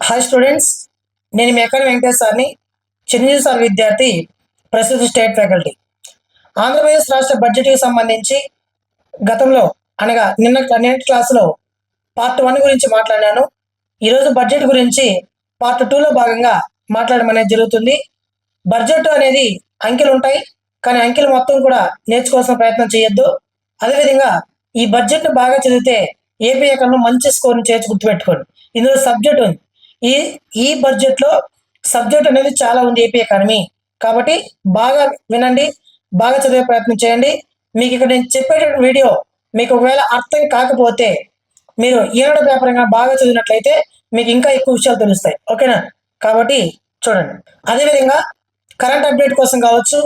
Hi students నేను మీ ఎక్కడ వెంకటేష్ సార్ని చిరంజీవి సార్ విద్యార్థి ప్రస్తుత స్టేట్ ఫ్యాకల్టీ. ఆంధ్రప్రదేశ్ రాష్ట్ర బడ్జెట్కి సంబంధించి గతంలో అనగా నిన్న నిన్నటి క్లాసులో పార్ట్ వన్ గురించి మాట్లాడాను. ఈరోజు బడ్జెట్ గురించి పార్ట్ టూలో భాగంగా మాట్లాడడం అనేది జరుగుతుంది. బడ్జెట్ అనేది అంకెలు ఉంటాయి కానీ అంకెలు మొత్తం కూడా నేర్చుకోవాల్సిన ప్రయత్నం చేయొద్దు. అదేవిధంగా ఈ బడ్జెట్ను బాగా చదివితే ఏపీ ఎకరంలో మంచి స్కోర్ని చేర్చి గుర్తుపెట్టుకోండి. ఇందులో సబ్జెక్ట్ ఉంది. ఈ ఈ బడ్జెట్లో సబ్జెక్ట్ అనేది చాలా ఉంది ఏపీ ఎకానమీ కాబట్టి బాగా వినండి బాగా చదివే ప్రయత్నం చేయండి. మీకు ఇక్కడ నేను చెప్పేటటువంటి వీడియో మీకు ఒకవేళ అర్థం కాకపోతే మీరు ఈనాడు పేపర్ బాగా చదివినట్లయితే మీకు ఇంకా ఎక్కువ విషయాలు తెలుస్తాయి. ఓకేనా? కాబట్టి చూడండి. అదేవిధంగా కరెంట్ అప్డేట్ కోసం కావచ్చు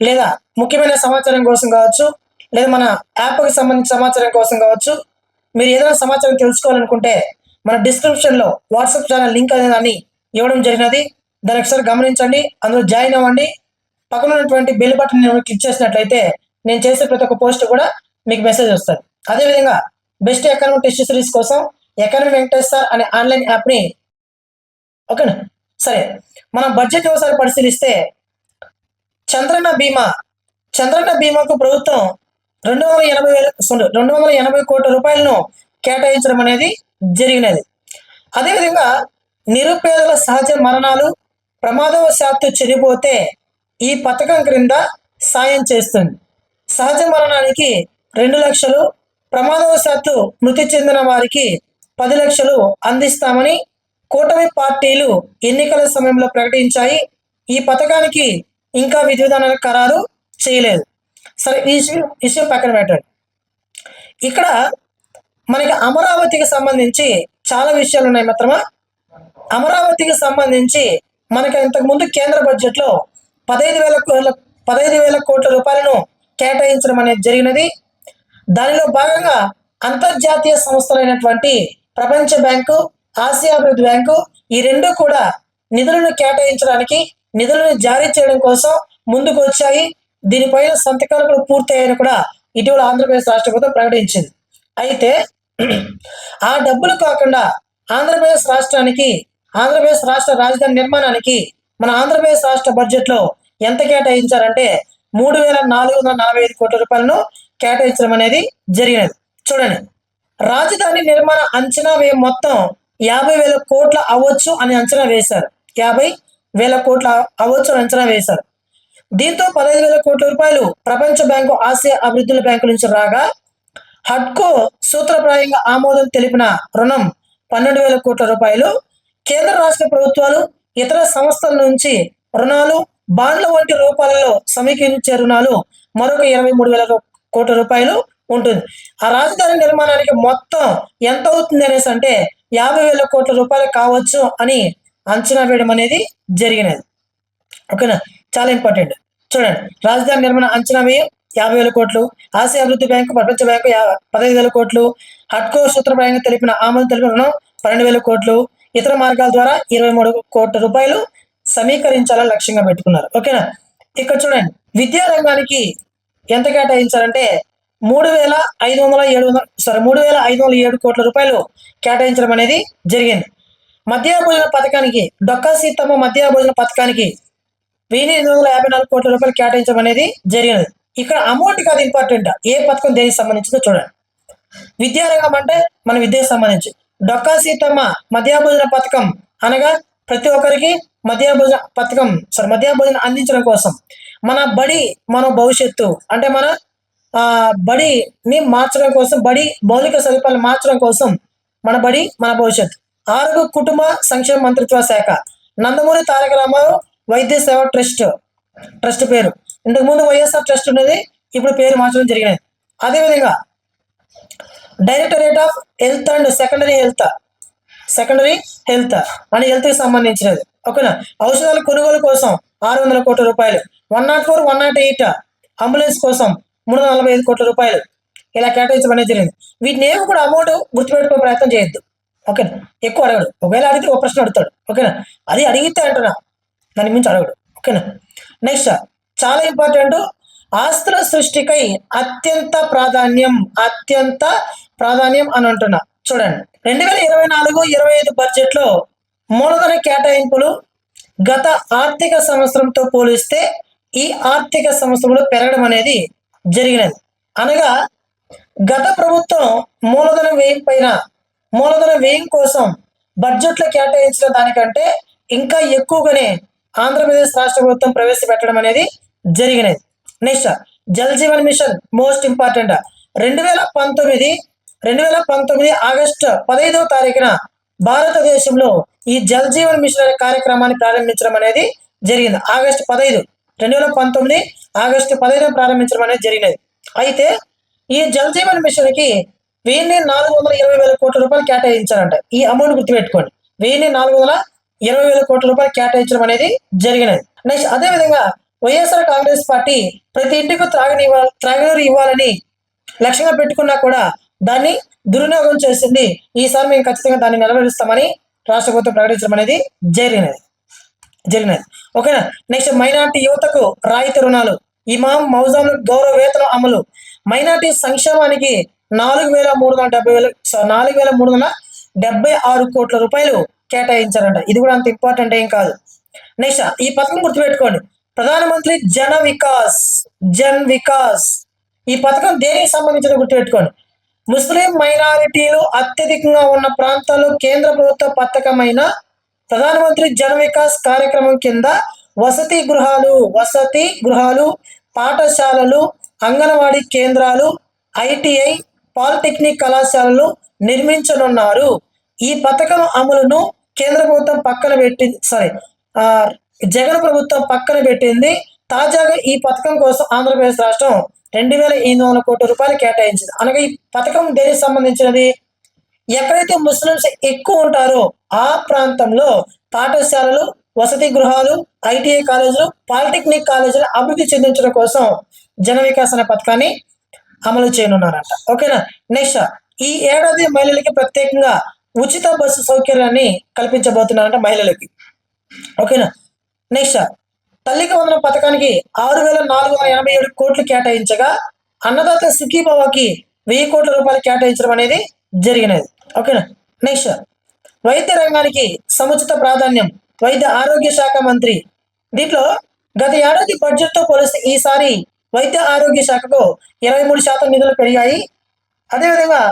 లేదా ముఖ్యమైన సమాచారం కోసం కావచ్చు లేదా మన యాప్కి సంబంధించిన సమాచారం కోసం కావచ్చు మీరు ఏదైనా సమాచారం తెలుసుకోవాలనుకుంటే మన డిస్క్రిప్షన్లో వాట్సాప్ ఛానల్ లింక్ అనే దాన్ని ఇవ్వడం జరిగినది. దాన్ని ఒకసారి గమనించండి. అందులో జాయిన్ అవ్వండి. పక్కన ఉన్నటువంటి బెల్ బటన్ క్లిక్ చేసినట్లయితే నేను చేసే ప్రతి ఒక్క పోస్ట్ కూడా మీకు మెసేజ్ వస్తుంది. అదేవిధంగా బెస్ట్ ఎకానమిక్ టెస్ట్ సిరీస్ కోసం ఎకానమీ వెంకటేష్ సార్ అనే ఆన్లైన్ యాప్ని ఓకేనా సరే. మనం బడ్జెట్ ఒకసారి పరిశీలిస్తే చంద్రన్న బీమా చంద్రన్న బీమాకు ప్రభుత్వం రెండు వందల ఎనభై వేల రెండు వందల ఎనభై కోట్ల రూపాయలను కేటాయించడం అనేది జరిగినది. అదేవిధంగా నిరుపేదల సహజ మరణాలు ప్రమాదవశాత్తు చనిపోతే ఈ పథకం క్రింద సాయం చేస్తుంది. సహజ మరణానికి రెండు లక్షలు ప్రమాదవశాత్తు మృతి చెందిన వారికి పది లక్షలు అందిస్తామని కూటమి పార్టీలు ఎన్నికల సమయంలో ప్రకటించాయి. ఈ పథకానికి ఇంకా విధి ఖరారు చేయలేదు. సరే ఈ విషయం విషయం పక్కన పెట్టండి. ఇక్కడ మనకి అమరావతికి సంబంధించి చాలా విషయాలు ఉన్నాయి మిత్రమా. అమరావతికి సంబంధించి మనకి ఇంతకుముందు కేంద్ర బడ్జెట్లో పదహైదు వేల పదహైదు వేల కోట్ల రూపాయలను కేటాయించడం అనేది జరిగినది. దానిలో భాగంగా అంతర్జాతీయ సంస్థలైనటువంటి ప్రపంచ బ్యాంకు ఆసియా అభివృద్ధి బ్యాంకు ఈ రెండు కూడా నిధులను కేటాయించడానికి నిధులను జారీ చేయడం కోసం ముందుకు వచ్చాయి. దీనిపైన సంతకాలు కూడా పూర్తయ్యాయని కూడా ఇటీవల ఆంధ్రప్రదేశ్ రాష్ట్ర ప్రభుత్వం ప్రకటించింది. అయితే ఆ డబ్బులు కాకుండా ఆంధ్రప్రదేశ్ రాష్ట్రానికి ఆంధ్రప్రదేశ్ రాష్ట్ర రాజధాని నిర్మాణానికి మన ఆంధ్రప్రదేశ్ రాష్ట్ర బడ్జెట్లో ఎంత కేటాయించారంటే మూడు వేల నాలుగు వందల నలభై ఐదు కోట్ల రూపాయలను కేటాయించడం అనేది జరిగినది. చూడండి. రాజధాని నిర్మాణ అంచనా వ్యయం మొత్తం యాభై వేల కోట్ల అవ్వచ్చు అని అంచనా వేశారు. యాభై వేల కోట్ల అవ్వచ్చు అని అంచనా వేశారు. దీంతో పదహైదు వేల కోట్ల రూపాయలు ప్రపంచ బ్యాంకు ఆసియా అభివృద్ధుల బ్యాంకు నుంచి రాగా హడ్కో సూత్రప్రాయంగా ఆమోదం తెలిపిన రుణం పన్నెండు వేల కోట్ల రూపాయలు. కేంద్ర రాష్ట్ర ప్రభుత్వాలు ఇతర సంస్థల నుంచి రుణాలు బాండ్ల వంటి రూపాలలో సమీకరించే రుణాలు మరొక ఇరవై మూడు వేల కోట్ల రూపాయలు ఉంటుంది. ఆ రాజధాని నిర్మాణానికి మొత్తం ఎంత అవుతుంది అనేసి అంటే యాభై వేల కోట్ల రూపాయలు కావచ్చు అని అంచనా వేయడం అనేది జరిగినది. ఓకేనా? చాలా ఇంపార్టెంట్. చూడండి రాజధాని నిర్మాణ అంచనా వ్యయం యాభై వేల కోట్లు ఆసియా అభివృద్ధి బ్యాంకు ప్రపంచ బ్యాంకు పదహైదు వేల కోట్లు హట్కో సూత్రప్రాయంగా తెలిపిన ఆమోదం తెలిపిన రుణం పన్నెండు వేల కోట్లు. ఇతర మార్గాల ద్వారా ఇరవై మూడు కోట్ల రూపాయలు సమీకరించాలని లక్ష్యంగా పెట్టుకున్నారు. ఓకేనా? ఇక్కడ చూడండి. విద్యా రంగానికి ఎంత కేటాయించారంటే మూడు వేల ఐదు వందల ఏడు వందల సారీ మూడు వేల ఐదు వందల ఏడు కోట్ల రూపాయలు కేటాయించడం అనేది జరిగింది. మధ్యాహ్న భోజన పథకానికి డొక్కా సీతమ్మ మధ్యాహ్న భోజన పథకానికి వెయ్యి ఎనిమిది వందల యాభై నాలుగు కోట్ల రూపాయలు కేటాయించడం అనేది జరిగినది ఇక్కడ అమౌంట్ కాదు ఇంపార్టెంట్ ఏ పథకం దేనికి సంబంధించిందో చూడండి. విద్యారంగం అంటే మన విద్యకు సంబంధించి. డొక్కా సీతమ్మ మధ్యాభోజన భోజన పథకం అనగా ప్రతి ఒక్కరికి మధ్యాభోజన భోజన పథకం సారీ మధ్యాభోజనం అందించడం కోసం. మన బడి మన భవిష్యత్తు అంటే మన ఆ, బడిని మార్చడం కోసం బడి మౌలిక సదుపాయాలు మార్చడం కోసం మన బడి మన భవిష్యత్ ఆరోగ్య కుటుంబ సంక్షేమ మంత్రిత్వ శాఖ. నందమూరి తారక రామారావు వైద్య సేవ ట్రస్ట్ ట్రస్ట్ పేరు. ఇంతకు ముందు వైఎస్ఆర్ ట్రస్ట్ ఉన్నది ఇప్పుడు పేరు మార్చడం జరిగినది. అదేవిధంగా directorate of health and secondary health secondary health అని హెల్త్కి సంబంధించినది. ఓకేనా? ఔషధాల కొనుగోలు కోసం ఆరు వందల కోట్ల రూపాయలు one nought four one nought eight ambulance కోసం మూడు వందల నలభై ఐదు కోట్ల రూపాయలు ఇలా కేటాయించడం జరిగింది. వీటిని ఏమి కూడా అమౌంట్ గుర్తుపెట్టుకో ప్రయత్నం చేయొద్దు. ఓకేనా? ఎక్కువ అడగడు. ఒకవేళ అడిగితే ఒక ప్రశ్న అడుగుతాడు. ఓకేనా? అది అడిగితే అంటున్నా. దాని మించి అడగడు. ఓకేనా? నెక్స్ట్ చాలా ఇంపార్టెంట్. ఆస్తుల సృష్టికై అత్యంత ప్రాధాన్యం అత్యంత ప్రాధాన్యం అని అంటున్నా. చూడండి. రెండు వేల ఇరవై నాలుగు ఇరవై ఐదు బడ్జెట్లో మూలధన కేటాయింపులు గత ఆర్థిక సంవత్సరంతో పోలిస్తే ఈ ఆర్థిక సంవత్సరంలో పెరగడం అనేది జరిగినది. అనగా గత ప్రభుత్వం మూలధన వ్యయం పైన మూలధన వ్యయం కోసం బడ్జెట్లో కేటాయించిన దానికంటే ఇంకా ఎక్కువగానే ఆంధ్రప్రదేశ్ రాష్ట్ర ప్రభుత్వం ప్రవేశపెట్టడం అనేది జరిగినది. Next Jal Jeevan mission most important రెండు వేల పంతొమ్మిది రెండు వేల పంతొమ్మిది ఆగస్టు పదహైదవ తారీఖున భారతదేశంలో ఈ జల్ జీవన్ మిషన్ అనే కార్యక్రమాన్ని ప్రారంభించడం అనేది జరిగింది. ఆగస్టు పదహైదు రెండు వేల పంతొమ్మిది ఆగస్టు పదహైదు ప్రారంభించడం అనేది జరిగినది. అయితే ఈ జల్ జీవన్ మిషన్కి వెయ్యి నాలుగు వందల ఇరవై వేల కోట్ల రూపాయలు కేటాయించారంట. ఈ అమౌంట్ గుర్తుపెట్టుకోండి. వెయ్యి నాలుగు వందల ఇరవై వేల కోట్ల రూపాయలు కేటాయించడం అనేది జరిగినది. నెక్స్ట్ అదే విధంగా వైఎస్ఆర్ కాంగ్రెస్ పార్టీ ప్రతి ఇంటికి త్రాగని త్రాగునీరు ఇవ్వాలని లక్ష్యంగా పెట్టుకున్నా కూడా దాన్ని దుర్వినియోగం చేసింది ఈసారి మేము ఖచ్చితంగా దాన్ని నెరవేరుస్తామని రాష్ట్ర ప్రభుత్వం ప్రకటించడం అనేది జరిగినది. జరిగినది. ఓకేనా? నెక్స్ట్ మైనార్టీ యువతకు రాయితీ రుణాలు. ఇమాం మౌజాములు గౌరవ వేతనం అమలు. మైనార్టీ సంక్షేమానికి నాలుగు వేల మూడు వందల డెబ్బై వేలు నాలుగు వేల మూడు వందల డెబ్బై ఆరు కోట్ల రూపాయలు కేటాయించారంట. ఇది కూడా అంత ఇంపార్టెంట్ ఏం కాదు. నెక్స్ట్ ఈ పథకం గుర్తుపెట్టుకోండి. ప్రధానమంత్రి జన వికాస్ జన్ వికాస్. ఈ పథకం దేనికి సంబంధించిన గుర్తుపెట్టుకోండి. ముస్లిం మైనారిటీలు అత్యధికంగా ఉన్న ప్రాంతాల్లో కేంద్ర ప్రభుత్వ పథకమైన ప్రధానమంత్రి జన వికాస్ కార్యక్రమం కింద వసతి గృహాలు వసతి గృహాలు పాఠశాలలు అంగన్వాడీ కేంద్రాలు ఐటీఐ పాలిటెక్నిక్ కళాశాలలు నిర్మించనున్నారు. ఈ పథకం అమలును కేంద్ర ప్రభుత్వం పక్కన పెట్టి సారీ జగన్ ప్రభుత్వం పక్కన పెట్టింది. తాజాగా ఈ పథకం కోసం ఆంధ్రప్రదేశ్ రాష్ట్రం రెండు వేల ఎనిమిది వందల కోట్ల రూపాయలు కేటాయించింది. అనగా ఈ పథకం దేనికి సంబంధించినది? ఎక్కడైతే ముస్లిమ్స్ ఎక్కువ ఉంటారో ఆ ప్రాంతంలో పాఠశాలలు వసతి గృహాలు ఐటీఐ కాలేజీలు పాలిటెక్నిక్ కాలేజీలు అభివృద్ధి చెందించడం కోసం జన వికాస్ అనే పథకాన్ని అమలు చేయనున్నారంట. ఓకేనా? నెక్స్ట్ ఈ ఏడాది మహిళలకి ప్రత్యేకంగా ఉచిత బస్సు సౌకర్యాన్ని కల్పించబోతున్నారంట మహిళలకి. ఓకేనా? నెక్స్ట్ తల్లికి వందన పథకానికి ఆరు వేల నాలుగు వందల ఎనభై ఏడు కోట్లు కేటాయించగా అన్నదాత సుఖీభావకి వెయ్యి కోట్ల రూపాయలు కేటాయించడం అనేది జరిగినది. ఓకేనా? నెక్స్ట్ వైద్య రంగానికి సముచిత ప్రాధాన్యం వైద్య ఆరోగ్య శాఖ మంత్రి. దీంట్లో గత ఏడాది బడ్జెట్తో పోలిస్తే ఈసారి వైద్య ఆరోగ్య శాఖకు ఇరవై మూడు శాతం నిధులు పెరిగాయి. అదేవిధంగా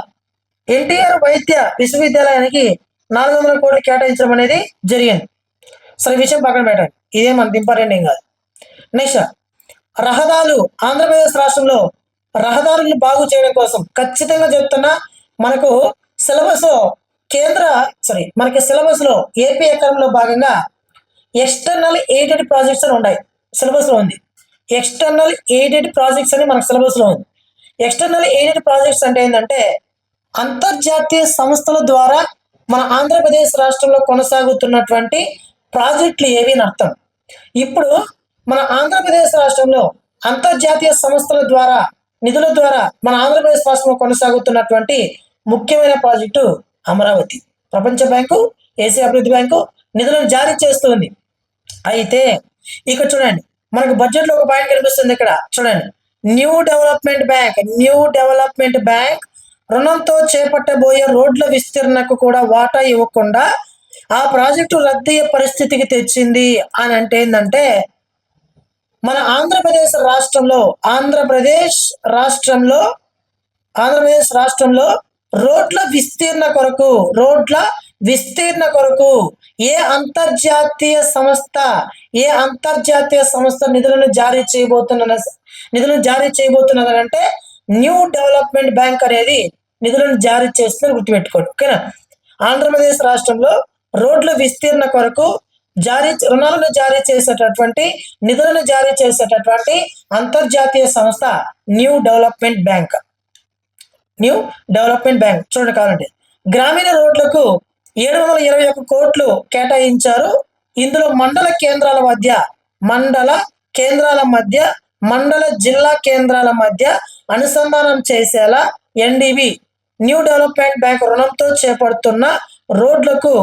ఎన్టీఆర్ వైద్య విశ్వవిద్యాలయానికి నాలుగు వందల కోట్లు కేటాయించడం అనేది జరిగింది. సరే విషయం పక్కన పెట్టండి. ఇదే మనకి ఇంపార్టెంట్ ఏం కాదు. నెక్స్ట్ రహదారులు ఆంధ్రప్రదేశ్ రాష్ట్రంలో రహదారులను బాగు చేయడం కోసం ఖచ్చితంగా చెప్తున్నా మనకు సిలబస్ కేంద్ర సారీ మనకి సిలబస్లో ఏపీ ఎకరంలో భాగంగా ఎక్స్టర్నల్ ఎయిడెడ్ ప్రాజెక్ట్స్ అని ఉన్నాయి సిలబస్లో ఉంది. ఎక్స్టర్నల్ ఎయిడెడ్ ప్రాజెక్ట్స్ అని మనకు సిలబస్లో ఉంది. ఎక్స్టర్నల్ ఎయిడెడ్ ప్రాజెక్ట్స్ అంటే ఏంటంటే అంతర్జాతీయ సంస్థల ద్వారా మన ఆంధ్రప్రదేశ్ రాష్ట్రంలో కొనసాగుతున్నటువంటి ప్రాజెక్టులు ఏవి అని అర్థం. ఇప్పుడు మన ఆంధ్రప్రదేశ్ రాష్ట్రంలో అంతర్జాతీయ సంస్థల ద్వారా నిధుల ద్వారా మన ఆంధ్రప్రదేశ్ రాష్ట్రంలో కొనసాగుతున్నటువంటి ముఖ్యమైన ప్రాజెక్టు అమరావతి. ప్రపంచ బ్యాంకు ఏసీ అభివృద్ధి బ్యాంకు నిధులను జారీ చేస్తుంది. అయితే ఇక్కడ చూడండి మనకు బడ్జెట్లో ఒక బ్యాంక్ కనిపిస్తుంది ఇక్కడ. చూడండి new development bank new development bank రుణంతో చేపట్టబోయే రోడ్ల విస్తీర్ణకు కూడా వాటా ఇవ్వకుండా ఆ ప్రాజెక్టు రద్దయ్యే పరిస్థితికి తెచ్చింది అని అంటే ఏంటంటే మన ఆంధ్రప్రదేశ్ రాష్ట్రంలో ఆంధ్రప్రదేశ్ రాష్ట్రంలో ఆంధ్రప్రదేశ్ రాష్ట్రంలో రోడ్ల విస్తీర్ణ కొరకు రోడ్ల విస్తీర్ణ కొరకు ఏ అంతర్జాతీయ సంస్థ ఏ అంతర్జాతీయ సంస్థ నిధులను జారీ చేయబోతున్న నిధులను జారీ చేయబోతున్నది అంటే న్యూ డెవలప్మెంట్ బ్యాంక్ అనేది నిధులను జారీ చేస్తుందని గుర్తుపెట్టుకోండి. ఓకేనా? ఆంధ్రప్రదేశ్ రాష్ట్రంలో రోడ్ల విస్తీర్ణ కొరకు జారీ రుణాలను జారీ చేసేటటువంటి నిధులను జారీ చేసేటటువంటి అంతర్జాతీయ సంస్థ new development bank. New development bank. చూడండి కావాలంటే. గ్రామీణ రోడ్లకు ఏడు వందల ఇరవై ఒక్క కోట్లు కేటాయించారు. ఇందులో మండల కేంద్రాల మధ్య మండల కేంద్రాల మధ్య మండల జిల్లా కేంద్రాల మధ్య అనుసంధానం చేసేలా ఎన్డీబీ న్యూ డెవలప్మెంట్ బ్యాంక్ రుణంతో చేపడుతున్న రోడ్లకు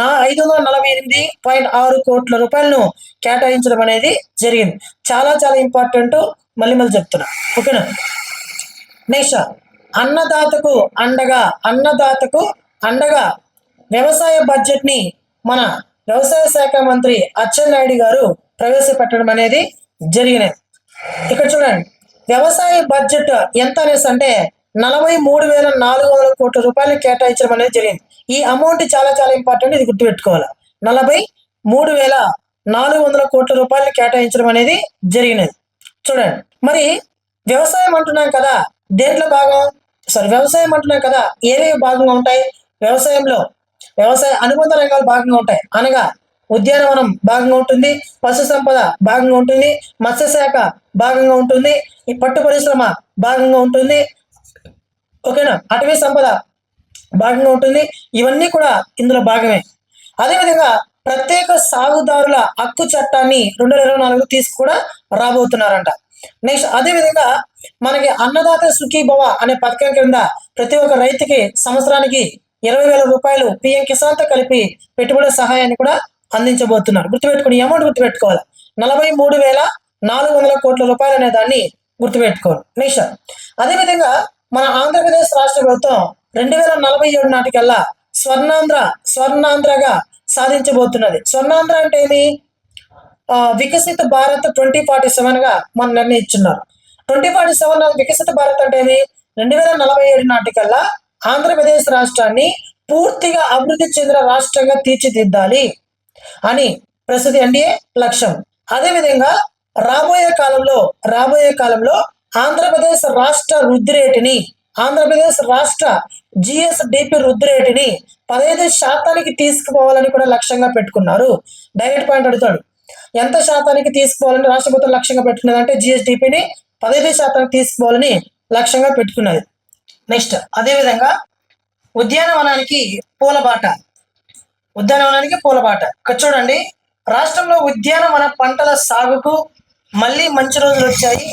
నా ఐదు వందల నలభై ఎనిమిది పాయింట్ ఆరు కోట్ల రూపాయలను కేటాయించడం అనేది జరిగింది. చాలా చాలా ఇంపార్టెంట్. మళ్ళీ మళ్ళీ చెప్తున్నా. ఓకేనా? నెక్స్ట్ అన్నదాతకు అండగా అన్నదాతకు అండగా వ్యవసాయ బడ్జెట్ని మన వ్యవసాయ శాఖ మంత్రి అచ్చెన్నాయుడు గారు ప్రవేశపెట్టడం అనేది జరిగినది. ఇక్కడ చూడండి. వ్యవసాయ బడ్జెట్ ఎంత అనేసి అంటే నలభై మూడు వేల నాలుగు వందల కోట్ల రూపాయలు కేటాయించడం అనేది జరిగింది. ఈ అమౌంట్ చాలా చాలా ఇంపార్టెంట్ ఇది గుర్తుపెట్టుకోవాలి. నలభై మూడు వేల నాలుగు వందల కోట్ల రూపాయలు కేటాయించడం అనేది జరిగినది. చూడండి. మరి వ్యవసాయం అంటున్నాం కదా. దేంట్లో భాగం? సారీ వ్యవసాయం అంటున్నాం కదా. ఏవేవి భాగంగా ఉంటాయి? వ్యవసాయంలో. వ్యవసాయ అనుబంధ రంగాలు భాగంగా ఉంటాయి. అనగా ఉద్యానవనం భాగంగా ఉంటుంది పశు సంపద భాగంగా ఉంటుంది మత్స్యశాఖ భాగంగా ఉంటుంది ఈ పట్టు పరిశ్రమ భాగంగా ఉంటుంది ఓకేనా? అటవీ సంపద భాగంగా ఉంటుంది. ఇవన్నీ కూడా ఇందులో భాగమే. అదేవిధంగా ప్రత్యేక సాగుదారుల హక్కు చట్టాన్ని రెండు వేల ఇరవై నాలుగు తీసుకు కూడా రాబోతున్నారంట. నెక్స్ట్ అదేవిధంగా మనకి అన్నదాత సుఖీభవ అనే పథకం కింద ప్రతి ఒక్క రైతుకి సంవత్సరానికి ఇరవై వేల రూపాయలు పిఎం కిసాన్తో కలిపి పెట్టుబడి సహాయాన్ని కూడా అందించబోతున్నారు. గుర్తుపెట్టుకుని అమౌంట్ గుర్తుపెట్టుకోవాలి. నలభై మూడు వేల నాలుగు వందల కోట్ల రూపాయలు అనే దాన్ని గుర్తుపెట్టుకోవాలి. నెక్స్ట్ అదేవిధంగా మన ఆంధ్రప్రదేశ్ రాష్ట్ర ప్రభుత్వం రెండు వేల నలభై ఏడు నాటికల్లా స్వర్ణాంధ్ర స్వర్ణాంధ్రగా సాధించబోతున్నది. స్వర్ణాంధ్ర అంటే ఏమి? వికసిత భారత్ ట్వంటీ ఫార్టీ సెవెన్గా మనం నిర్ణయించున్నారు. ట్వంటీ ఫార్టీ సెవెన్ వికసిత భారత్ అంటే ఏమి? రెండు వేల నలభై ఏడు నాటికల్లా ఆంధ్రప్రదేశ్ రాష్ట్రాన్ని పూర్తిగా అభివృద్ధి చెందిన రాష్ట్రంగా తీర్చిదిద్దాలి అని ప్రస్తుత ఎన్డీఏ లక్ష్యం. అదేవిధంగా రాబోయే కాలంలో రాబోయే కాలంలో ఆంధ్రప్రదేశ్ రాష్ట్ర వృద్ధి రేటుని ఆంధ్రప్రదేశ్ రాష్ట్ర జిఎస్డిపి వృద్ధి రేటుని పదహైదు శాతానికి తీసుకుపోవాలని కూడా లక్ష్యంగా పెట్టుకున్నారు. డైరెక్ట్ పాయింట్ అడుగుతాడు. ఎంత శాతానికి తీసుకోవాలని రాష్ట్ర ప్రభుత్వం లక్ష్యంగా పెట్టుకున్నది అంటే జిఎస్డిపిని పదహైదు శాతానికి తీసుకోవాలని లక్ష్యంగా పెట్టుకున్నది. నెక్స్ట్ అదేవిధంగా ఉద్యానవనానికి పూలబాట. ఉద్యానవనానికి పూలబాట. ఇక్కడ చూడండి రాష్ట్రంలో ఉద్యానవన పంటల సాగుకు మళ్ళీ మంచి రోజులు వచ్చాయి.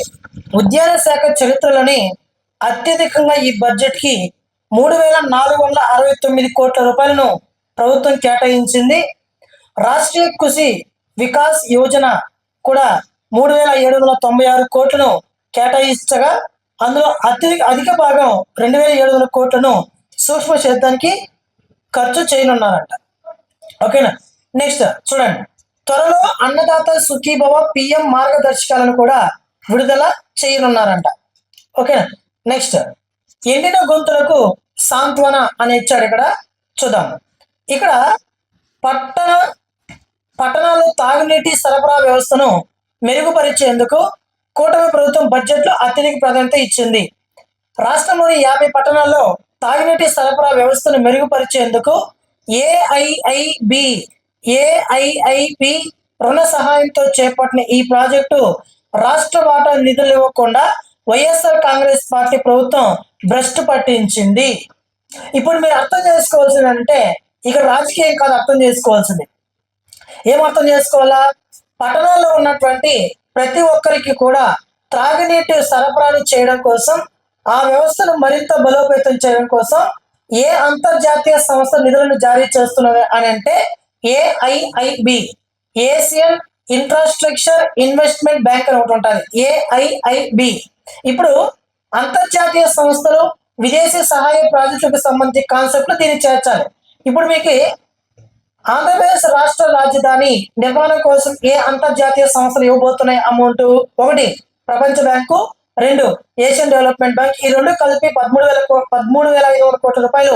ఉద్యాన శాఖ చరిత్రలోని అత్యధికంగా ఈ బడ్జెట్కి మూడు వేల నాలుగు వందల అరవై తొమ్మిది కోట్ల రూపాయలను ప్రభుత్వం కేటాయించింది. రాష్ట్రీయ కృషి వికాస్ యోజన కూడా మూడు వేల ఏడు వందల తొంభై ఆరు కోట్లను కేటాయించగా అందులో అత్యధిక అధిక భాగం రెండు వేల ఏడు వందల కోట్లను సూక్ష్మ సేద్యానికి ఖర్చు చేయనున్నారంట. ఓకేనా? నెక్స్ట్ చూడండి. త్వరలో అన్నదాత సుఖీభవ పిఎం మార్గదర్శకాలను కూడా విడుదల చేయనున్నారంట. ఓకేనా? నెక్స్ట్ ఎండిన గొంతులకు సాంత్వన అని ఇచ్చాడు ఇక్కడ. చూద్దాం. ఇక్కడ పట్టణ పట్టణాల్లో తాగునీటి సరఫరా వ్యవస్థను మెరుగుపరిచేందుకు కూటమి ప్రభుత్వం బడ్జెట్లో అత్యధిక ప్రాధాన్యత ఇచ్చింది. రాష్ట్రంలోని యాభై పట్టణాల్లో తాగునీటి సరఫరా వ్యవస్థను మెరుగుపరిచేందుకు ఏఐఐబి ఏఐఐపి రుణ సహాయంతో చేపట్టిన ఈ ప్రాజెక్టు రాష్ట్ర వాటా నిధులు ఇవ్వకుండా వైఎస్ఆర్ కాంగ్రెస్ పార్టీ ప్రభుత్వం భ్రష్టు పట్టించింది. ఇప్పుడు మీరు అర్థం చేసుకోవాల్సింది అంటే ఇక్కడ రాజకీయం కాదు అర్థం చేసుకోవాల్సింది. ఏం అర్థం చేసుకోవాలా? పట్టణాల్లో ఉన్నటువంటి ప్రతి ఒక్కరికి కూడా త్రాగునీటి సరఫరాను చేయడం కోసం ఆ వ్యవస్థను మరింత బలోపేతం చేయడం కోసం ఏ అంతర్జాతీయ సంస్థ నిధులను జారీ చేస్తున్నది అని అంటే AIIB Asian infrastructure investment bank అని ఒకటి ఉంటుంది. ఏఐఐబి ఇప్పుడు అంతర్జాతీయ సంస్థలు విదేశీ సహాయ ప్రాజెక్టులకు సంబంధించి కాన్సెప్ట్లు దీన్ని చేర్చాలి. ఇప్పుడు మీకు ఆంధ్రప్రదేశ్ రాష్ట్ర రాజధాని నిర్మాణం కోసం ఏ అంతర్జాతీయ సంస్థలు ఇవ్వబోతున్నాయి అమౌంట్? ఒకటి ప్రపంచ బ్యాంకు. రెండు ఏషియన్ డెవలప్మెంట్ బ్యాంక్. ఈ రెండు కలిపి పదమూడు వేల పదమూడు వేల ఐదు వందల కోట్ల రూపాయలు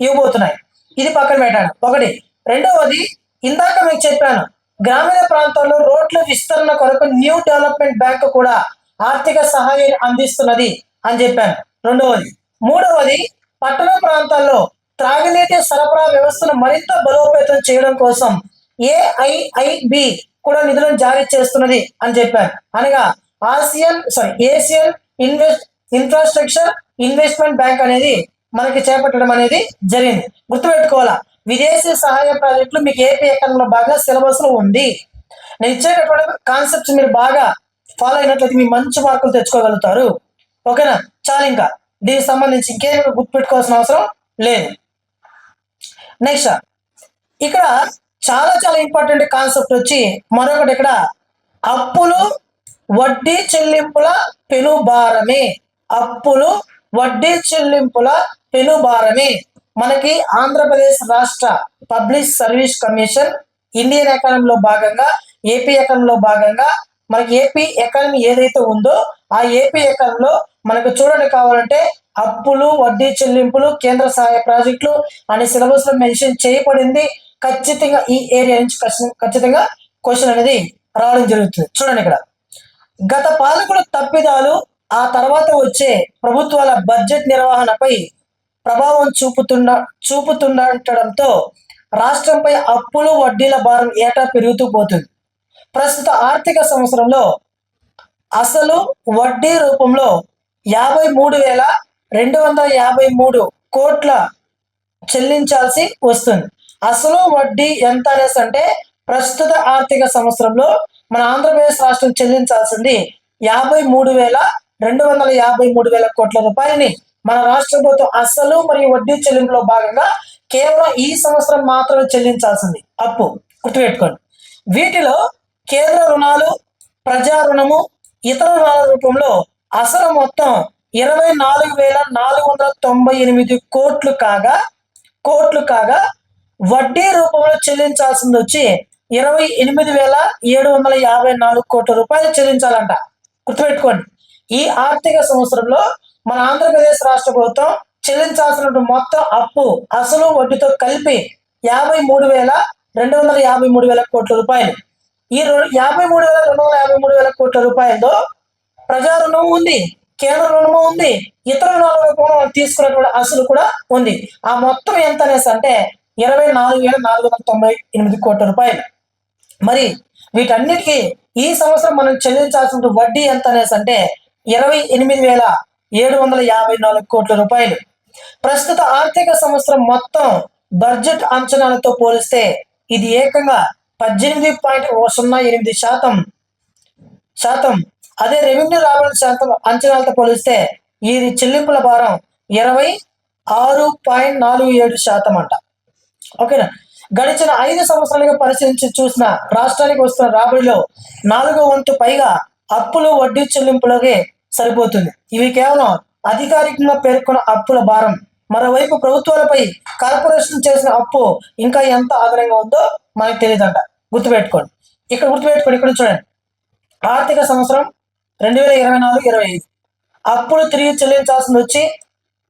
ఇవ్వబోతున్నాయి. ఇది పక్కన పెట్టాను ఒకటి రెండవది ఇందాక మీకు చెప్పాను గ్రామీణ ప్రాంతాల్లో రోడ్ల విస్తరణ కొరకు న్యూ డెవలప్మెంట్ బ్యాంక్ కూడా ఆర్థిక సహాయం అందిస్తున్నది అని చెప్పాను. రెండవది. మూడవది పట్టణ ప్రాంతాల్లో త్రాగునీటి సరఫరా వ్యవస్థను మరింత బలోపేతం చేయడం కోసం ఏఐఐబి కూడా నిధులను జారీ చేస్తున్నది అని చెప్పారు అనగా Asian sorry Asian invest infrastructure investment bank అనేది మనకి చేపట్టడం అనేది జరిగింది. గుర్తుపెట్టుకోవాలా? విదేశీ సహాయ ప్రాజెక్టులు మీకు ఏపీ ఎకరంలో బాగా సిలబస్లో ఉంది? నేను ఇచ్చేటటువంటి కాన్సెప్ట్స్ మీరు బాగా ఫాలో అయినట్లయితే మీ మంచి మార్కులు తెచ్చుకోగలుగుతారు. ఓకేనా? చాలు ఇంకా. దీనికి సంబంధించి ఇంకేం గుర్తుపెట్టుకోవాల్సిన అవసరం లేదు. నెక్స్ట్ ఇక్కడ చాలా చాలా ఇంపార్టెంట్ కాన్సెప్ట్ వచ్చి మరొకటి ఇక్కడ అప్పులు వడ్డీ చెల్లింపుల పెనుభారమే. అప్పులు వడ్డీ చెల్లింపుల పెనుభారమే. మనకి ఆంధ్రప్రదేశ్ రాష్ట్ర పబ్లిక్ సర్వీస్ కమిషన్ ఇండియన్ ఎకానమీలో భాగంగా ఏపీ ఎకానమీలో భాగంగా మనకి ఏపీ ఎకానమీ ఏదైతే ఉందో ఆ ఏపీ ఎకానమీలో మనకు చూడండి కావాలంటే అప్పులు వడ్డీ చెల్లింపులు కేంద్ర సహాయ ప్రాజెక్టులు అనే సిలబస్లో మెన్షన్ చేయబడింది. ఖచ్చితంగా ఈ ఏరియా నుంచి ఖచ్చితంగా క్వశ్చన్ అనేది రావడం జరుగుతుంది. చూడండి ఇక్కడ. గత పాలకుల తప్పిదాలు ఆ తర్వాత వచ్చే ప్రభుత్వాల బడ్జెట్ నిర్వహణపై ప్రభావం చూపుతున్న చూపుతుండటంతో రాష్ట్రంపై అప్పులు వడ్డీల భారం ఏటా పెరుగుతూ పోతుంది. ప్రస్తుత ఆర్థిక సంవత్సరంలో అసలు వడ్డీ రూపంలో యాభై మూడు వేల రెండు వందల యాభై మూడు కోట్ల చెల్లించాల్సి వస్తుంది. అసలు వడ్డీ ఎంత అనేసి అంటే ప్రస్తుత ఆర్థిక సంవత్సరంలో మన ఆంధ్రప్రదేశ్ రాష్ట్రం చెల్లించాల్సింది యాభై మూడు వేల రెండు వందల యాభై మూడు వేల కోట్ల రూపాయలని మన రాష్ట్ర ప్రభుత్వం అసలు మరియు వడ్డీ చెల్లింపులో భాగంగా కేవలం ఈ సంవత్సరం మాత్రమే చెల్లించాల్సింది. అప్పు గుర్తుపెట్టుకోండి. వీటిలో కేంద్ర రుణాలు ప్రజా రుణము ఇతర రుణాల రూపంలో అసలు మొత్తం ఇరవై నాలుగు వేల నాలుగు వందల తొంభై ఎనిమిది కోట్లు కాగా కోట్లు కాగా వడ్డీ రూపంలో చెల్లించాల్సింది వచ్చి ఇరవై ఎనిమిది వేల ఏడు వందల యాభై నాలుగు కోట్ల రూపాయలు చెల్లించాలంట. గుర్తుపెట్టుకోండి. ఈ ఆర్థిక సంవత్సరంలో మన ఆంధ్రప్రదేశ్ రాష్ట్ర ప్రభుత్వం చెల్లించాల్సిన మొత్తం అప్పు అసలు వడ్డీతో కలిపి యాభై మూడు వేల రెండు వందల యాభై మూడు వేల కోట్ల రూపాయలు. ఈ యాభై మూడు వేల రెండు వందల యాభై మూడు వేల కోట్ల రూపాయలతో ప్రజా రుణం ఉంది కేంద్ర రుణము ఉంది ఇతర రుణాల రూపంలో తీసుకున్నటువంటి అసలు కూడా ఉంది. ఆ మొత్తం ఎంత అనేసి అంటే ఇరవై నాలుగు వేల నాలుగు వందల తొంభై ఎనిమిది కోట్ల రూపాయలు. మరి వీటన్నిటికీ ఈ సంవత్సరం మనం చెల్లించాల్సిన వడ్డీ ఎంత అనేసి అంటే ఇరవై ఎనిమిది వేల ఏడు వందల యాభై నాలుగు కోట్ల రూపాయలు. ప్రస్తుత ఆర్థిక సంవత్సరం మొత్తం బడ్జెట్ అంచనాలతో పోలిస్తే ఇది ఏకంగా పద్దెనిమిది పాయింట్ సున్నా ఎనిమిది శాతం. శాతం. అదే రెవెన్యూ రాబడి శాతం అంచనాలతో పోలిస్తే ఈ చెల్లింపుల భారం ఇరవై ఆరు పాయింట్ నాలుగు ఏడు శాతం అంట. ఓకేనా? గడిచిన ఐదు సంవత్సరాలుగా పరిశీలించి చూసిన రాష్ట్రానికి వస్తున్న రాబడిలో నాలుగో వంతు పైగా అప్పులు వడ్డీ చెల్లింపులకే సరిపోతుంది. ఇవి కేవలం అధికారికంగా పేర్కొన్న అప్పుల భారం. మరోవైపు ప్రభుత్వాలపై కార్పొరేషన్ చేసిన అప్పు ఇంకా ఎంత అదనంగా ఉందో మనకు తెలియదంట. గుర్తుపెట్టుకోండి. ఇక్కడ గుర్తుపెట్టుకోండి. ఇక్కడ చూడండి. ఆర్థిక సంవత్సరం రెండు వేల ఇరవై నాలుగు ఇరవై ఐదు. అప్పులు తిరిగి చెల్లించాల్సింది వచ్చి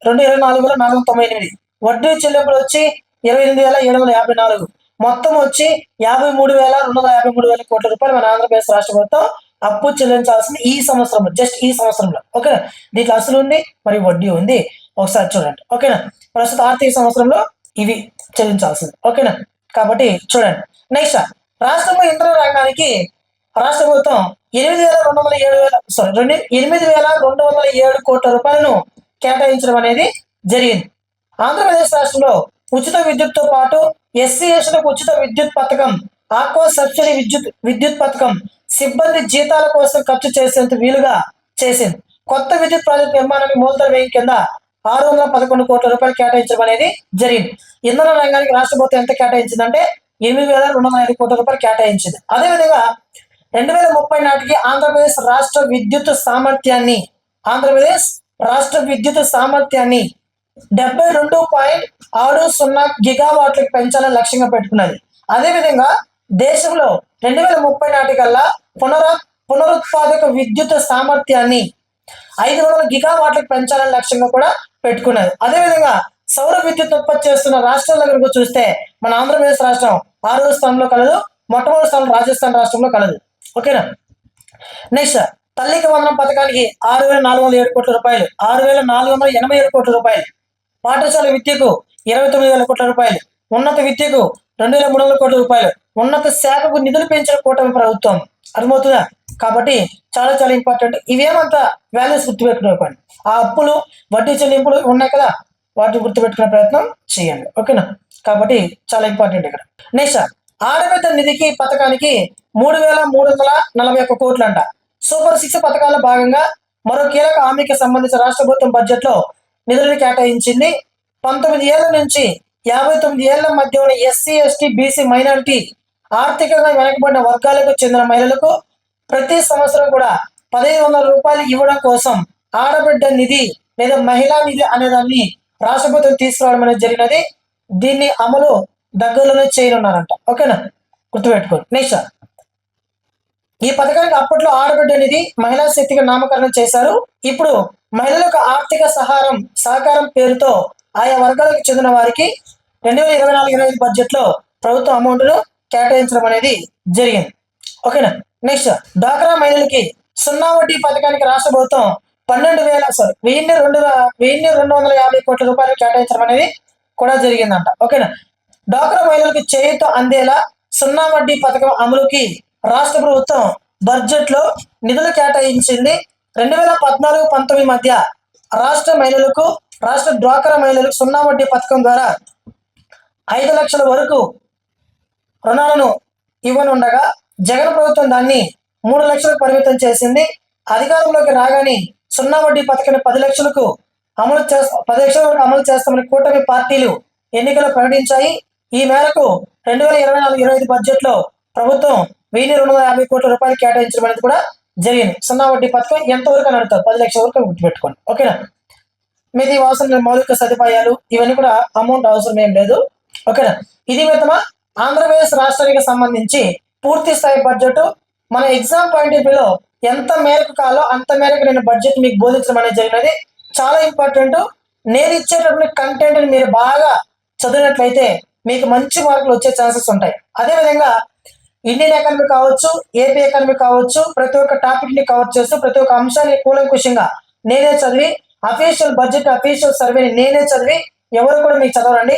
రెండు ఇరవై నాలుగు వేల నాలుగు వందల తొంభై ఎనిమిది. వడ్డీ చెల్లింపులు వచ్చి ఇరవై ఎనిమిది వేల ఏడు వందల యాభై నాలుగు. మొత్తం వచ్చి యాభై మూడు వేల రెండు వందల యాభై మూడు వేల కోట్ల రూపాయలు మన ఆంధ్రప్రదేశ్ రాష్ట్ర ప్రభుత్వం అప్పు చెల్లించాల్సింది ఈ సంవత్సరంలో జస్ట్ ఈ సంవత్సరంలో. ఓకేనా దీంట్లో అసలు ఉంది మరియు వడ్డీ ఉంది. ఒకసారి చూడండి. ఓకేనా ప్రస్తుత ఆర్థిక సంవత్సరంలో ఇవి చెల్లించాల్సింది. ఓకేనా కాబట్టి చూడండి. నెక్స్ట్ రాష్ట్రంలో ఇంధన రంగానికి రాష్ట్ర ప్రభుత్వం ఎనిమిది వేల రెండు వందల ఏడు వేల సారీ రెండు ఎనిమిది వేల రెండు వందల ఏడు కోట్ల రూపాయలను కేటాయించడం అనేది జరిగింది. ఆంధ్రప్రదేశ్ రాష్ట్రంలో ఉచిత విద్యుత్తో పాటు ఎస్సీ ఎస్టీలకు ఉచిత విద్యుత్ పథకం ఆక్వా సబ్సిడీ విద్యుత్ విద్యుత్ పథకం సిబ్బంది జీతాల కోసం ఖర్చు చేసేందుకు వీలుగా చేసింది. కొత్త విద్యుత్ ప్రాజెక్టు నిర్మాణానికి మూలధన వ్యయం కింద ఆరు వందల పదకొండు కోట్ల రూపాయలు కేటాయించడం అనేది జరిగింది. ఇంధన రంగానికి రాష్ట్ర ప్రభుత్వం ఎంత కేటాయించిందంటే ఎనిమిది వేల రెండు వందల ఐదు కోట్ల రూపాయలు కేటాయించింది. అదేవిధంగా రెండు వేల ముప్పై నాటికి ఆంధ్రప్రదేశ్ రాష్ట్ర విద్యుత్ సామర్థ్యాన్ని ఆంధ్రప్రదేశ్ రాష్ట్ర విద్యుత్ సామర్థ్యాన్ని డెబ్బై రెండు పాయింట్ ఆరు సున్నా గిగావాట్లకు పెంచాలని లక్ష్యంగా పెట్టుకున్నది. అదేవిధంగా దేశంలో రెండు వేల ముప్పై నాటికల్లా పునర పునరుత్పాదక విద్యుత్ సామర్థ్యాన్ని ఐదు వందల గిగావాట్లకు పెంచాలని లక్ష్యంగా కూడా పెట్టుకున్నారు. అదేవిధంగా సౌర విద్యుత్ ఉత్పత్తి చేస్తున్న రాష్ట్రాల దగ్గరకు చూస్తే మన ఆంధ్రప్రదేశ్ రాష్ట్రం ఆరో స్థానంలో కలదు మొట్టమొదటి స్థానం రాజస్థాన్ రాష్ట్రంలో కలదు. ఓకేనా? నెక్స్ట్ తల్లికి వందనం పథకానికి ఆరు వేల నాలుగు వందల ఏడు కోట్ల రూపాయలు ఆరు వేల నాలుగు వందల ఎనభై ఏడు కోట్ల రూపాయలు. పాఠశాల విద్యకు ఇరవై తొమ్మిది వేల కోట్ల రూపాయలు ఉన్నత విద్యకు రెండు వేల మూడు వందల కోట్ల రూపాయలు. ఉన్నత శాఖకు నిధులు పెంచిన కూటమి ప్రభుత్వం. అర్థమవుతుందా? కాబట్టి చాలా చాలా ఇంపార్టెంట్ ఇవేమంతా వాల్యూస్ గుర్తుపెట్టుకోకండి. ఆ అప్పులు వడ్డీ చెల్లింపులు ఉన్నాయి కదా? వాటిని గుర్తుపెట్టుకునే ప్రయత్నం చేయండి. ఓకేనా? కాబట్టి చాలా ఇంపార్టెంట్ ఇక్కడ. నెక్స్ట్ ఆడబిడ్డ నిధికి పథకానికి మూడు వేల మూడు వందల నలభై ఒక్క కోట్లు అంట సూపర్ సిక్స్ పథకాల భాగంగా మరో కీలక హామీకి సంబంధించిన రాష్ట్ర ప్రభుత్వం బడ్జెట్లో నిధులను కేటాయించింది. పంతొమ్మిది ఏళ్ళ నుంచి యాభై తొమ్మిది ఏళ్ళ మధ్య ఉన్న ఎస్సీ ఎస్టీ బీసీ మైనారిటీ ఆర్థికంగా వెనకబడిన వర్గాలకు చెందిన మహిళలకు ప్రతి సంవత్సరం కూడా పదిహేను వందల రూపాయలు ఇవ్వడం కోసం ఆడబిడ్డ నిధి లేదా మహిళా నిధి అనే దాన్ని రాష్ట్ర ప్రభుత్వం తీసుకురావడం అనేది జరిగినది. దీన్ని అమలు దగ్గరలోనే చేయనున్నారంట. ఓకేనా? గుర్తుపెట్టుకోండి. నెక్స్ట్ ఈ పథకానికి అప్పట్లో ఆడబిడ్డ నిధి మహిళా శక్తిగా నామకరణం చేశారు. ఇప్పుడు మహిళలకు ఆర్థిక సహారం సహకారం పేరుతో ఆయా వర్గాలకు చెందిన వారికి రెండు వేల ఇరవై నాలుగు ఇరవై ఐదు బడ్జెట్లో ప్రభుత్వం అమౌంట్ను కేటాయించడం అనేది జరిగింది. ఓకేనా? నెక్స్ట్ డ్వాక్రా మహిళలకి సున్నా వడ్డీ పథకానికి రాష్ట్ర ప్రభుత్వం పన్నెండు వేల సారీ వెయ్యిన్ని రెండు వెయ్యిన్ని రెండు వందల యాభై కోట్ల రూపాయలు కేటాయించడం అనేది కూడా జరిగిందంట. ఓకేనా? డ్వాక్రా మహిళలకు చేయితో అందేలా సున్నా వడ్డీ పథకం అమలుకి రాష్ట్ర ప్రభుత్వం బడ్జెట్లో నిధులు కేటాయించింది. రెండు వేల పద్నాలుగు పంతొమ్మిది మధ్య రాష్ట్ర మహిళలకు రాష్ట్ర డ్వాక్రా మహిళలకు సున్నా వడ్డీ పథకం ద్వారా ఐదు లక్షల వరకు రుణాలను ఇవ్వనుండగా జగన్ ప్రభుత్వం దాన్ని మూడు లక్షలకు పరిమితం చేసింది. అధికారంలోకి రాగానే సున్నా వడ్డీ పథకాన్ని పది లక్షలకు అమలు చేస్తా పది లక్షల వరకు అమలు చేస్తామని కూటమి పార్టీలు ఎన్నికలు ప్రకటించాయి. ఈ మేరకు రెండు వేల ఇరవై నాలుగు ఇరవై ఐదు బడ్జెట్లో ప్రభుత్వం వెయ్యి రెండు వందల యాభై కోట్ల రూపాయలు కేటాయించడం అనేది కూడా జరిగింది. సున్నా వడ్డీ పథకం ఎంతవరకు అని అడుగుతారు? పది లక్షల వరకు గుర్తుపెట్టుకోండి. ఓకేనా? మీది అవసరం మౌలిక సదుపాయాలు ఇవన్నీ కూడా అమౌంట్ అవసరం ఏం లేదు ఓకేనా ఇది విధమా ఆంధ్రప్రదేశ్ రాష్ట్రానికి సంబంధించి పూర్తి స్థాయి బడ్జెట్ మన ఎగ్జామ్ పాయింట్ ఆఫ్ వ్యూలో ఎంత మేరకు కాలో అంత మేరకు నేను బడ్జెట్ మీకు బోధించడం అనేది జరిగినది. చాలా ఇంపార్టెంట్ నేను ఇచ్చేటటువంటి కంటెంట్ని మీరు బాగా చదివినట్లయితే మీకు మంచి మార్కులు వచ్చే ఛాన్సెస్ ఉంటాయి. అదేవిధంగా ఇండియన్ ఎకానమీ కావచ్చు ఏపీ ఎకానమీ కావచ్చు ప్రతి ఒక్క టాపిక్ని కవర్ చేస్తూ ప్రతి ఒక్క అంశాన్ని కూలంకుషంగా నేనే చదివి అఫీషియల్ బడ్జెట్ అఫీషియల్ సర్వేని నేనే చదివి ఎవరు కూడా మీకు చదవరండి.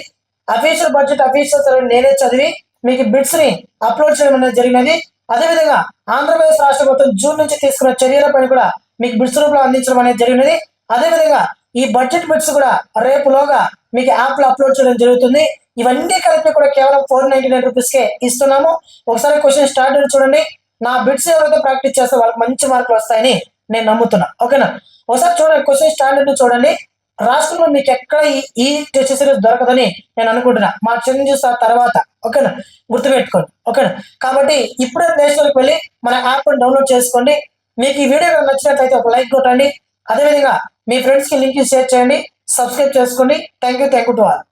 అఫీషియల్ బడ్జెట్ అఫీషియల్ సర్వే నేనే చదివి మీకు బిడ్స్ని అప్లోడ్ చేయడం అనేది జరిగినది. అదేవిధంగా ఆంధ్రప్రదేశ్ రాష్ట్ర ప్రభుత్వం జూన్ నుంచి తీసుకున్న చర్యలపై కూడా మీకు బిడ్స్ రూపంలో అందించడం అనేది జరిగినది. అదేవిధంగా ఈ బడ్జెట్ బిడ్స్ కూడా రేపులోగా మీకు యాప్లో అప్లోడ్ చేయడం జరుగుతుంది. ఇవన్నీ కలిపి కూడా కేవలం ఫోర్ నైన్టీ నైన్ రూపీస్ కే ఇస్తున్నాము. ఒకసారి క్వశ్చన్ స్టార్ట్ చూడండి. నా బిడ్స్ ఎవరైతే ప్రాక్టీస్ చేస్తే వాళ్ళకి మంచి మార్కులు వస్తాయని నేను నమ్ముతున్నా. ఓకేనా? ఒకసారి చూడండి క్వశ్చన్ స్టాండర్డ్ చూడండి. రాష్ట్రంలో మీకు ఎక్కడ ఈ- ఈ టెస్ట్ సిరీస్ దొరకదని నేను అనుకుంటున్నా. మా చిరంజీవి సార్ తర్వాత. ఓకేనా గుర్తుపెట్టుకోండి. ఓకేనా కాబట్టి ఇప్పుడే ప్లే వెళ్ళి మన యాప్ డౌన్లోడ్ చేసుకోండి. మీకు ఈ వీడియో నచ్చినట్లయితే ఒక లైక్ కొట్టండి. అదేవిధంగా మీ ఫ్రెండ్స్కి లింక్ షేర్ చేయండి. సబ్స్క్రైబ్ చేసుకోండి. Thank you thank you to all